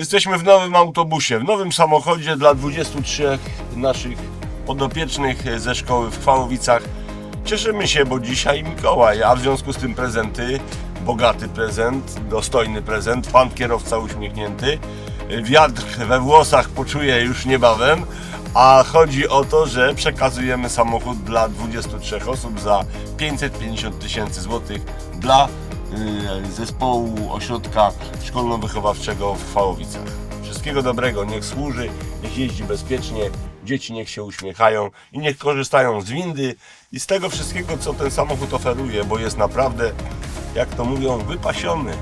Jesteśmy w nowym autobusie, w nowym samochodzie dla 23 naszych podopiecznych ze szkoły w Chwałowicach. Cieszymy się, bo dzisiaj Mikołaj, a w związku z tym prezenty, bogaty prezent, dostojny prezent, pan kierowca uśmiechnięty, wiatr we włosach poczuje już niebawem, a chodzi o to, że przekazujemy samochód dla 23 osób za 550 tysięcy złotych dla zespołu ośrodka szkolno-wychowawczego w Chwałowicach. Wszystkiego dobrego, niech służy, niech jeździ bezpiecznie, dzieci niech się uśmiechają i niech korzystają z windy i z tego wszystkiego, co ten samochód oferuje, bo jest naprawdę, jak to mówią, wypasiony.